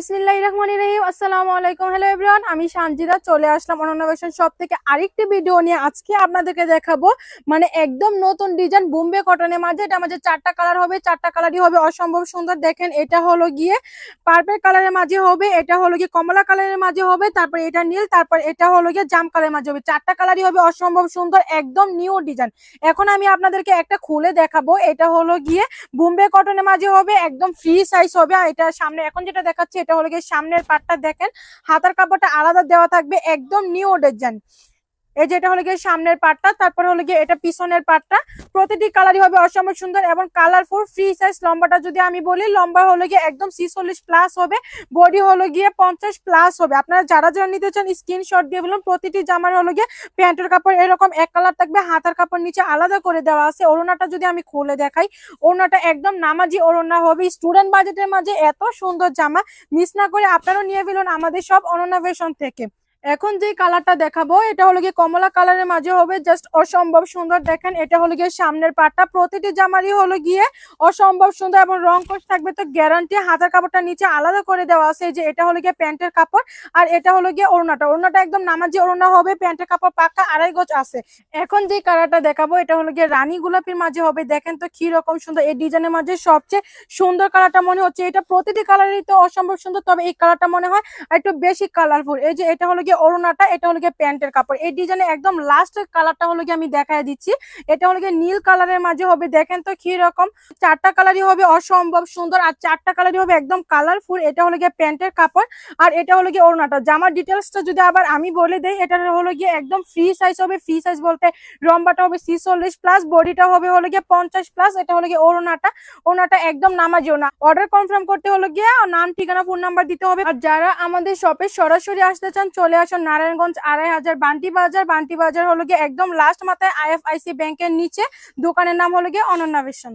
বিসমিল্লাহির রহমানির রহিম। আসসালামু আলাইকুম। আমি সানজিদা চলে আসলাম শপ থেকে আরেকটি ভিডিও নিয়ে। আজকে আপনাদেরকে দেখাবো মানে একদম নতুন ডিজাইন বোম্বে মাঝে। এটা মাঝে চারটা কালার হবে। চারটা হবে অসম্ভব সুন্দর। দেখেন, এটা হলো গিয়ে পার্পল মাঝে হবে, এটা গিয়ে কমলা মাঝে হবে, তারপর এটা নীল, তারপর এটা হলো গিয়ে জাম মাঝে হবে। চারটা হবে অসম্ভব সুন্দর, একদম নিউ ডিজাইন এখন আমি আপনাদেরকে একটা খুলে দেখাবো। এটা হলো গিয়ে বোম্বে কটনের মাঝে হবে, একদম ফ্রি সাইজ হবে। এটা সামনে, এখন যেটা দেখাচ্ছে এটা হলো গিয়ে সামনের পাটটা দেখেন। হাতার কাপড়টা আলাদা দেওয়া থাকবে একদম নিউ ডিজাইন এই যেটা হলো গিয়ে সামনের পাটটা, তারপরে হলো গিয়ে এটা পিছনের পাটটা। প্রতিটি কালারই হবে অসম্ভব সুন্দর এবং কালারফুল ফ্রি সাইজ লম্বাটা যদি আমি বলি, লম্বা হলো গিয়ে একদম ছিচল্লিশ প্লাস হবে বডি হলো গিয়ে পঞ্চাশ প্লাস হবে। আপনারা যারা যারা নিতে চান স্ক্রিনশট দিয়ে বলুন, প্রতিটি জামার হলো গিয়ে প্যান্টের কাপড় এরকম এক কালার থাকবে, হাতার কাপড় নিচে আলাদা করে দেওয়া আছে। ওড়নাটা যদি আমি খুলে দেখাই, ওড়নাটা একদম নামাজি ওড়না হবে। স্টুডেন্ট বাজেটের মাঝে এত সুন্দর জামা মিস না করে আপনারাও নিয়ে ফেলুন আমাদের সব অনন্যা ফ্যাশন থেকে। এখন যে কালারটা দেখাবো, এটা হলো গিয়ে কমলা কালারের মাঝে হবে জাস্ট অসম্ভব সুন্দর। দেখেন, এটা হলো গিয়ে সামনের পাটটা। প্রতিটি জামারই হলো গিয়ে অসম্ভব সুন্দর এবং রং কোষ থাকবে। তো গ্যারান্টি হাতার কাপড়টা নিচে আলাদা করে দেওয়া আছে যে, এটা হলো গিয়ে প্যান্টের কাপড় আর এটা হলো গিয়ে ওড়নাটা। ওড়নাটা একদম নামাজি ওড়না হবে, প্যান্টের কাপড় পাক্কা আড়াই গজ আছে। এখন যে কালারটা দেখাবো, এটা হলো গিয়ে রানী গোলাপির মাঝে হবে। দেখেন তো কি রকম সুন্দর, এই ডিজাইনের মাঝে সবচেয়ে সুন্দর কালারটা মনে হচ্ছে। এটা প্রতিটি কালারই তো অসম্ভব সুন্দর, তবে এই কালারটা মনে হয় একটু বেশি কালারফুল এই যে, এটা হলো গিয়ে ওড়নাটা, এটা হলো গিয়ে প্যান্টের কাপড়। এই ডিজাইনে একদম লাস্ট কালারটা হলো গিয়ে আমি দেখায় দিচ্ছি। এটা হলো নীল কালারের মাঝে হবে, দেখেন তো কি রকম। চারটা কালারই হবে অসম্ভব সুন্দর, আর চারটা কালারই হবে একদম কালারফুল এটা হলো গিয়ে প্যান্টের কাপড়। আর এটা হলো গিয়ে ওড়নাটা। জামার ডিটেলসটা যদি আবার আমি বলে দেই, এটা হলো গিয়ে একদম ফ্রি সাইজ হবে ফ্রি সাইজ বলতে লম্বাটা হবে ছিচল্লিশ প্লাস বডিটা হবে হলো গিয়ে পঞ্চাশ প্লাস এটা হলো গিয়ে ওড়নাটা। ওড়নাটা একদম নামাজিও না। অর্ডার কনফার্ম করতে হলো গিয়ে নাম, ঠিকানা ফোন নাম্বার দিতে হবে। আর যারা আমাদের শপে সরাসরি আসতে চান, চলে আসুন নারায়ণগঞ্জ আড়াই হাজার, বান্টি বাজার। বান্টি বাজার হলো গিয়ে একদম লাস্ট মাথায় আইএফআইসি ব্যাংকের নিচে। দোকানের নাম হলো গিয়ে অনন্যা